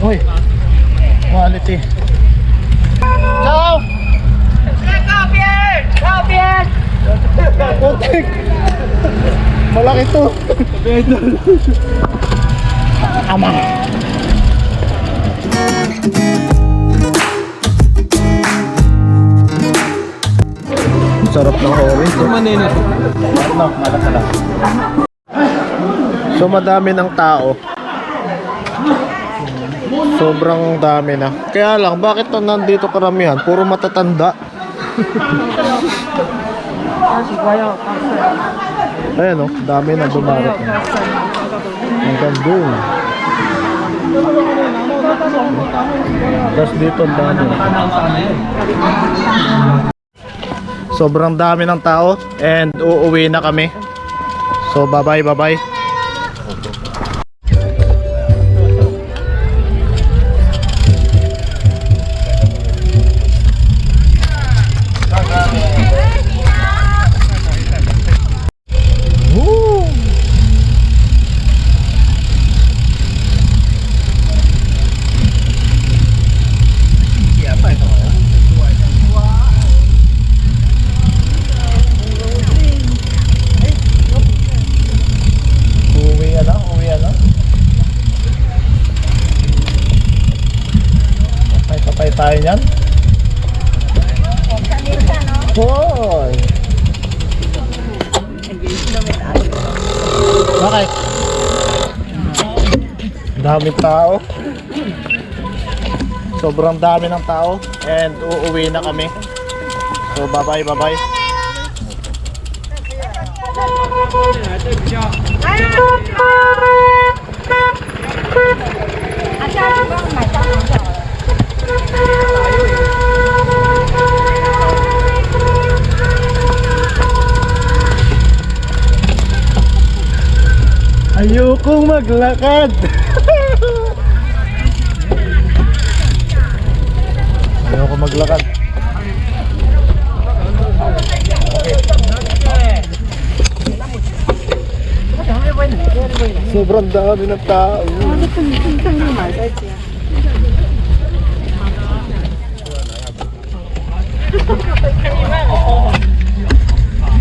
Uy. Quality. Ciao! Putik! Malaki to. Ama. Sarap ng orange. Manino to. Ano, malaki lang. So madami ng tao. Sobrang dami na. Kaya lang, bakit to nandito karamihan? Puro matatanda. Ayan o, dami na dumarot. Hanggang doon. Tapos dito ang dami. Sobrang dami ng tao and uuwi na kami. So bye bye bye bye. Bakit? Daming tao. Sobrang dami ng tao and uuwi na kami. So bye bye bye bye. Maglakad. Ayoko maglakad. Sobrang dami ng tao.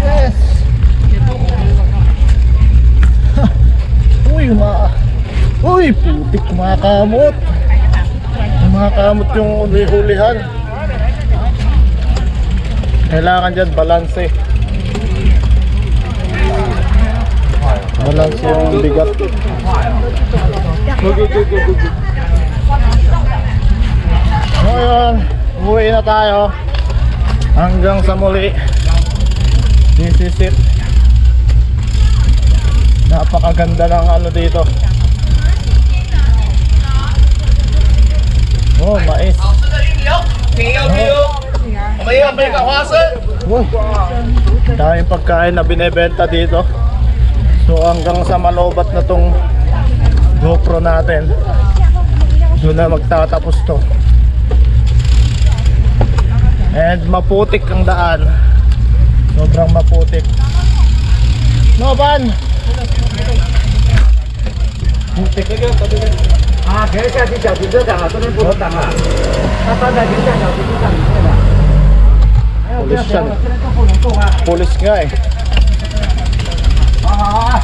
Yes! Uy, ma... Uy, putik mga kamot. Mga kamot yung uli-ulihan. Kailangan dyan balanse. Balanse yung bigat. Ngayon, uwi na tayo. Hanggang sa muli. This is it. Napakaganda ng ano dito. Oh, mais may kawasan. Uy, daming pagkain na binebenta dito. So hanggang sa malobat na tong GoPro natin, doon na magtatapos to. And maputik ang daan. Sobrang maputik. No, ban! Putik. Ah, kaya siya siya dito, tangan. Ito na yung puro tangan. Tatanda dito, tangan. Pulis yan. Pulis nga eh. Ah,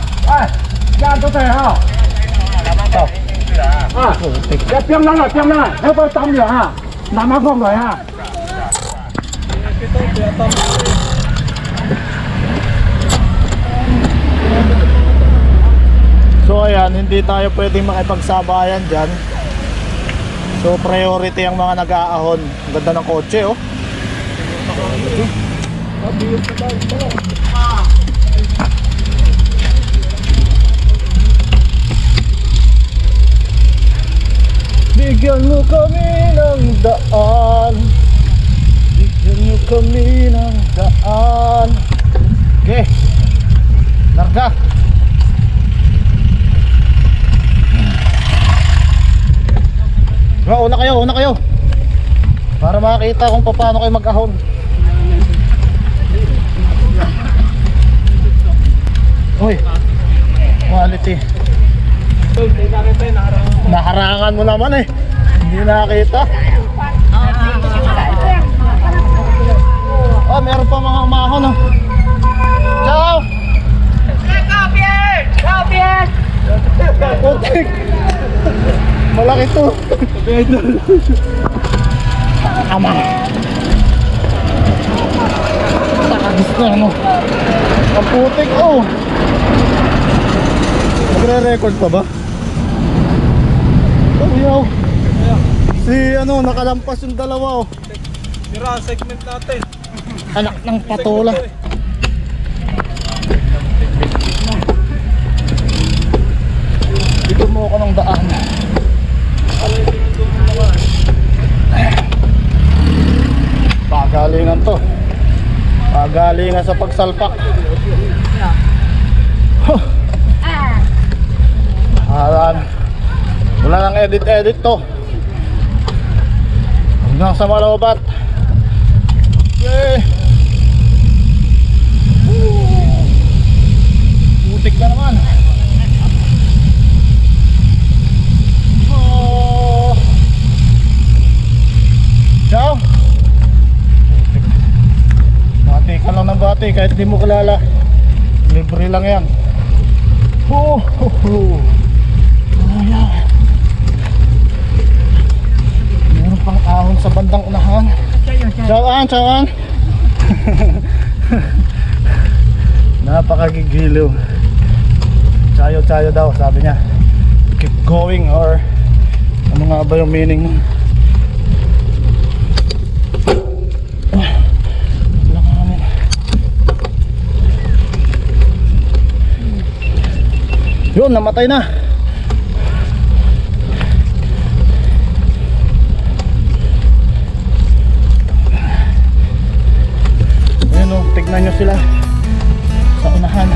yan to tayo Ah, ya piang na, piang na. Eh, pa tam ha. Nama kong ha. So ayan, hindi tayo pwedeng makipagsabayan dyan. So priority ang mga nag-aahon. Ganda ng kotse oh. Bigyan mo kami ng daan Bigyan mo kami ng daan Okay Larga una kayo, una kayo. Para makakita kung paano kayo mag-ahon. Uy, quality. Naharangan mo naman eh. Hindi nakita. Oh, meron pa mga umahon oh. Ciao! Putik! Malaki to. Ama. Takagis na ano. Ang putik oh. Nagre-record pa ba? Oh, yaw. Si ano, nakalampas yung dalawa oh. Tira, segment natin. Anak ng patola. Dito mo ako ng daan. Pagalingan to. Pagalingan sa pagsalpak. Huh. Alan. Wala nang edit-edit to. Hanggang sa malobat. Okay. Putik na naman. Oh. Ciao. Bati ka ng bati kahit di mo kilala. Libre lang yan. Oh, oh, oh. Ahon sa bandang unahan. Tsawaan, tsawaan. Napakagigiliw. Chayo-chayo daw, sabi niya. Keep going or ano nga ba yung meaning nun? Yun, namatay na. Tignan nyo sila sa unahan.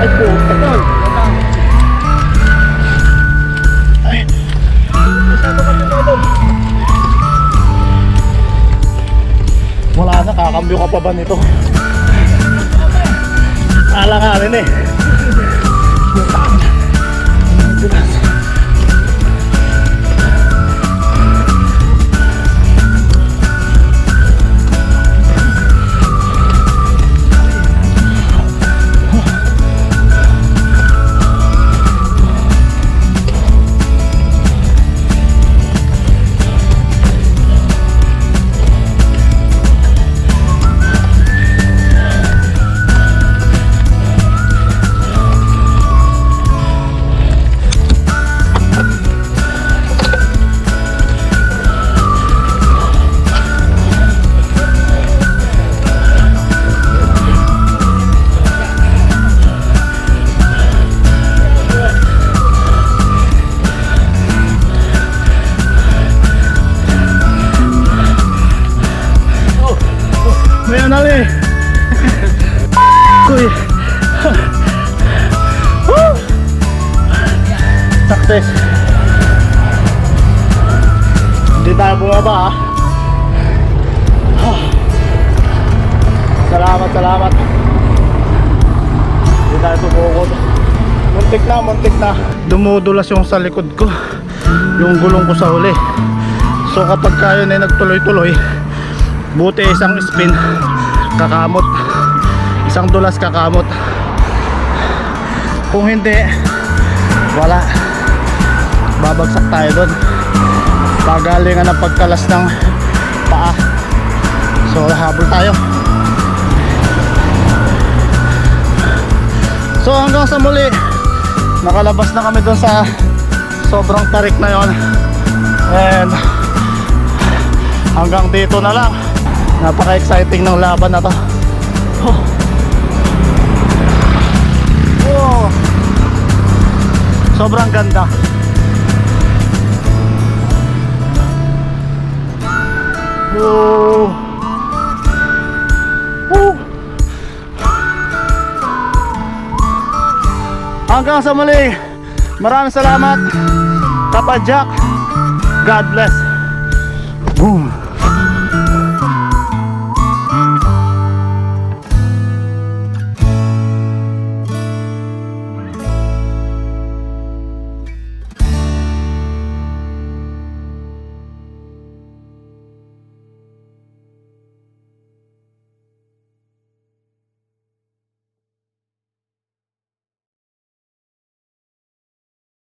Ay po, ito. Ay. Masyado ka doon. Wala na, kakambyo ka pa ba nito? Alanganin eh. Success. Hindi tayo bumaba ah. Ah. Salamat, salamat. Hindi tayo tumukod. Muntik na, muntik na. Dumudulas yung sa likod ko. Yung gulong ko sa huli. So kapag kayo na nagtuloy-tuloy, Buti isang spin kakamot. Isang dulas kakamot. Kung hindi wala. Babagsak tayo doon. Pagalingan ng pagkalas ng paa. So habol tayo. So hanggang sa muli nakalabas na kami doon sa sobrang tarik na yon. And hanggang dito na lang napaka-exciting ng laban na to oh. Oh. sobrang ganda oh. Oh. hanggang sa muli maraming salamat Kapadjak God bless Boom